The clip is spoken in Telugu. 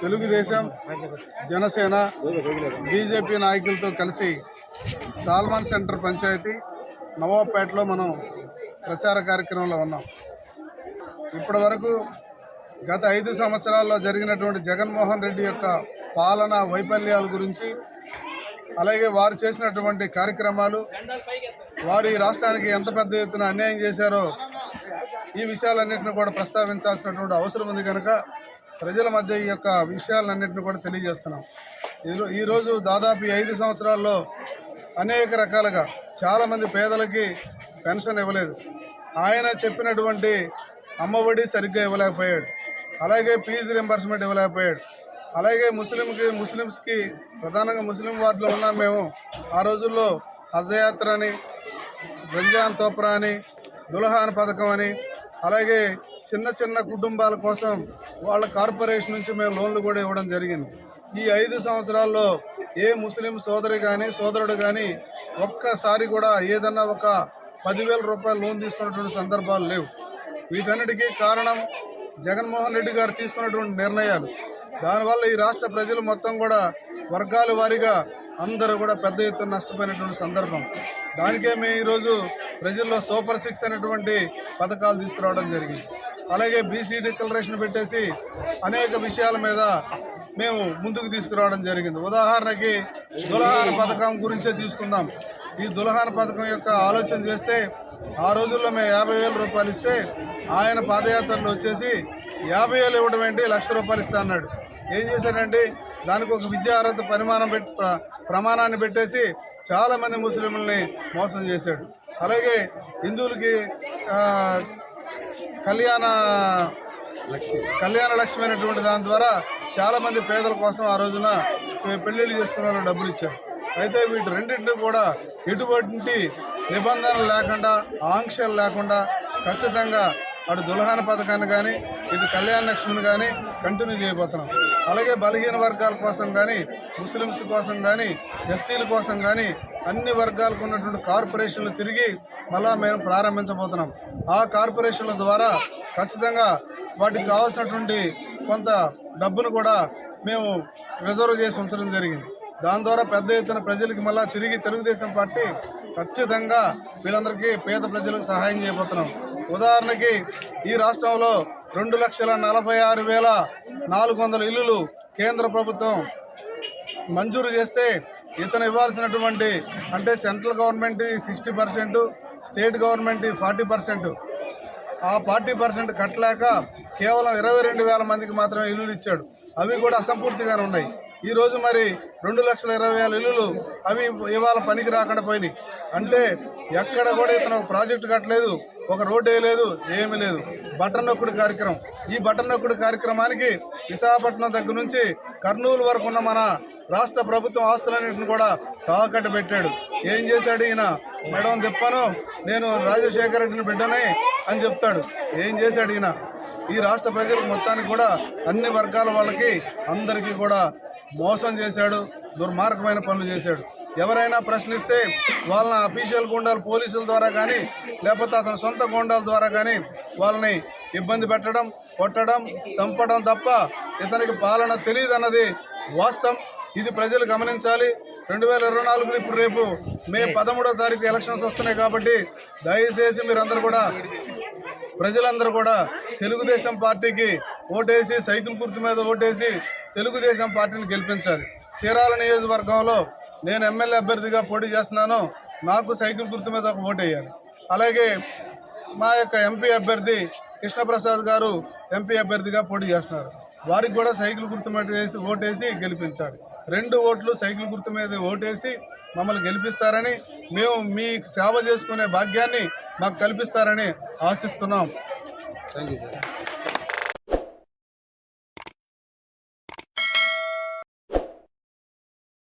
తెలుగుదేశం జనసేన బీజేపీ నాయకులతో కలిసి సాల్మాన్ సెంటర్ పంచాయతీ నవాబ్పేటలో మనం ప్రచార కార్యక్రమంలో ఉన్నాం. ఇప్పటి వరకు గత ఐదు సంవత్సరాల్లో జరిగినటువంటి జగన్మోహన్ రెడ్డి యొక్క పాలన వైఫల్యాల గురించి అలాగే వారు చేసినటువంటి కార్యక్రమాలు వారు ఈ రాష్ట్రానికి ఎంత పెద్ద ఎత్తున అన్యాయం చేశారో ఈ విషయాలన్నింటినీ కూడా ప్రస్తావించాల్సినటువంటి అవసరం ఉంది కనుక ప్రజల మధ్య ఈ యొక్క విషయాలన్నింటినీ కూడా తెలియజేస్తున్నాం. ఈరో- ఈరోజు దాదాపు ఐదు సంవత్సరాల్లో అనేక రకాలుగా చాలామంది పేదలకి పెన్షన్ ఇవ్వలేదు. ఆయన చెప్పినటువంటి అమ్మఒడి సరిగ్గా ఇవ్వలేకపోయాడు. అలాగే ఫీజు రింబర్స్మెంట్ ఇవ్వలేకపోయాడు. అలాగే ముస్లింకి ముస్లిమ్స్కి ప్రధానంగా ముస్లిం వార్డులో ఉన్నాం మేము. ఆ రోజుల్లో హజయాత్ర అని రంజాన్ తోప్రా అని దుల్హాన్ పథకం అని అలాగే చిన్న చిన్న కుటుంబాల కోసం వాళ్ళ కార్పొరేషన్ నుంచి మేము లోన్లు కూడా ఇవ్వడం జరిగింది. ఈ ఐదు సంవత్సరాల్లో ఏ ముస్లిం సోదరి కానీ సోదరుడు కానీ ఒక్కసారి కూడా ఏదన్నా ఒక పదివేల రూపాయలు లోన్ తీసుకున్నటువంటి సందర్భాలు లేవు. వీటన్నిటికీ కారణం జగన్మోహన్ రెడ్డి గారు తీసుకున్నటువంటి నిర్ణయాలు. దానివల్ల ఈ రాష్ట్ర ప్రజలు మొత్తం కూడా వర్గాల వారీగా అందరూ కూడా పెద్ద ఎత్తున నష్టపోయినటువంటి సందర్భం. దానికే మేము ఈరోజు ప్రజల్లో సూపర్ సిక్స్ అనేటువంటి పథకాలు తీసుకురావడం జరిగింది. అలాగే బీసీ డిక్లరేషన్ పెట్టేసి అనేక విషయాల మీద మేము ముందుకు తీసుకురావడం జరిగింది. ఉదాహరణకి దులహాన పథకం గురించే తీసుకుందాం. ఈ దులహాన పథకం యొక్క ఆలోచన చేస్తే ఆ రోజుల్లో మేము యాభై వేల రూపాయలు ఇస్తే ఆయన పాదయాత్రలో వచ్చేసి యాభై వేలు ఇవ్వడం ఏంటి? లక్ష రూపాయలు ఇస్తా అన్నాడు. ఏం చేశాడంటే దానికి ఒక విద్యా అర్హత పరిమాణం పెట్టి ప్ర- ప్రమాణాన్ని పెట్టేసి చాలామంది ముస్లింలని మోసం చేశాడు. అలాగే హిందువులకి కళ్యాణ కళ్యాణ లక్ష్మి అనేటువంటి దాని ద్వారా చాలామంది పేదల కోసం ఆ రోజున పెళ్ళిళ్ళు చేసుకున్న డబ్బులు ఇచ్చారు. అయితే వీటి రెండింటిని కూడా ఎటువంటి నిబంధనలు లేకుండా ఆంక్షలు లేకుండా ఖచ్చితంగా అటు దుల్హాన పథకాన్ని కానీ ఇటు కళ్యాణ లక్ష్మిని కానీ కంటిన్యూ చేయబోతున్నాం. అలాగే బలహీన వర్గాల కోసం కానీ ముస్లిమ్స్ కోసం కానీ ఎస్సీల కోసం కానీ అన్ని వర్గాలకు ఉన్నటువంటి కార్పొరేషన్లు తిరిగి మళ్ళా మేము ప్రారంభించబోతున్నాం. ఆ కార్పొరేషన్ల ద్వారా ఖచ్చితంగా వాటికి కావాల్సినటువంటి కొంత డబ్బును కూడా మేము రిజర్వ్ చేసి ఉంచడం జరిగింది. దాని ద్వారా పెద్ద ఎత్తున ప్రజలకి మళ్ళా తిరిగి తెలుగుదేశం పార్టీ ఖచ్చితంగా వీళ్ళందరికీ పేద ప్రజలకు సహాయం చేయబోతున్నాం. ఉదాహరణకి ఈ రాష్ట్రంలో రెండు లక్షల నలభై ఆరు వేల నాలుగు వందల ఇల్లులు కేంద్ర ప్రభుత్వం మంజూరు చేస్తే ఇతను ఇవ్వాల్సినటువంటి అంటే central government sixty percent state government forty percent. ఆ ఫార్టీ పర్సెంట్ కట్టలేక కేవలం ఇరవై రెండు వేల మందికి మాత్రమే ఇల్లులు ఇచ్చాడు. అవి కూడా అసంపూర్తిగానే ఉన్నాయి. ఈ రోజు మరి రెండు లక్షల ఇరవై వేల ఇల్లులు అవి ఇవాళ పనికి రాకుండా పోయినాయి. అంటే ఎక్కడ కూడా ఇతను ఒక ప్రాజెక్టు కట్టలేదు ఒక రోడ్డు వేయలేదు ఏమీ లేదు. బటన్ నొక్కుడు కార్యక్రమం. ఈ బటన్ నొక్కుడు కార్యక్రమానికి విశాఖపట్నం దగ్గర నుంచి కర్నూలు వరకు ఉన్న మన రాష్ట్ర ప్రభుత్వం ఆస్తులన్నింటిని కూడా తాకట్టు పెట్టాడు. ఏం చేశాడు ఈయన? మేడం తిప్పాను నేను రాజశేఖర రెడ్డిని బిడ్డనే అని చెప్తాడు. ఏం చేశాడు ఈయన? ఈ రాష్ట్ర ప్రజలకు మొత్తానికి కూడా అన్ని వర్గాల వాళ్ళకి అందరికీ కూడా మోసం చేశాడు దుర్మార్గమైన పనులు చేశాడు. ఎవరైనా ప్రశ్నిస్తే వాళ్ళని అఫీషియల్ గుండాలు పోలీసుల ద్వారా కానీ లేకపోతే అతని సొంత గుండాల ద్వారా కానీ వాళ్ళని ఇబ్బంది పెట్టడం కొట్టడం చంపడం తప్ప ఇతనికి పాలన తెలియదు అన్నది వాస్తవం. ఇది ప్రజలు గమనించాలి. రెండు వేల ఇరవై నాలుగు ఇప్పుడు రేపు మే. పదమూడో తారీఖు ఎలక్షన్స్ వస్తున్నాయి కాబట్టి దయచేసి మీరందరూ కూడా ప్రజలందరూ కూడా తెలుగుదేశం పార్టీకి ఓటేసి సైకిల్ గుర్తు మీద ఓటేసి తెలుగుదేశం పార్టీని గెలిపించాలి. చీరాల నియోజకవర్గంలో నేను ఎమ్మెల్యే అభ్యర్థిగా పోటీ చేస్తున్నాను. నాకు సైకిల్ గుర్తు మీద ఒక ఓటు వేయాలి. అలాగే మా యొక్క ఎంపీ అభ్యర్థి కృష్ణప్రసాద్ గారు ఎంపీ అభ్యర్థిగా పోటీ చేస్తున్నారు. వారికి కూడా సైకిల్ గుర్తు మీద వేసి ఓటేసి గెలిపించాలి. రెండు ఓట్లు సైకిల్ గుర్తు మీద ఓటేసి మమ్మల్ని గెలిపిస్తారని మేము మీ సేవ చేసుకునే భాగ్యాన్ని మాకు కల్పిస్తారని ఆశిస్తున్నాం. Thank you sir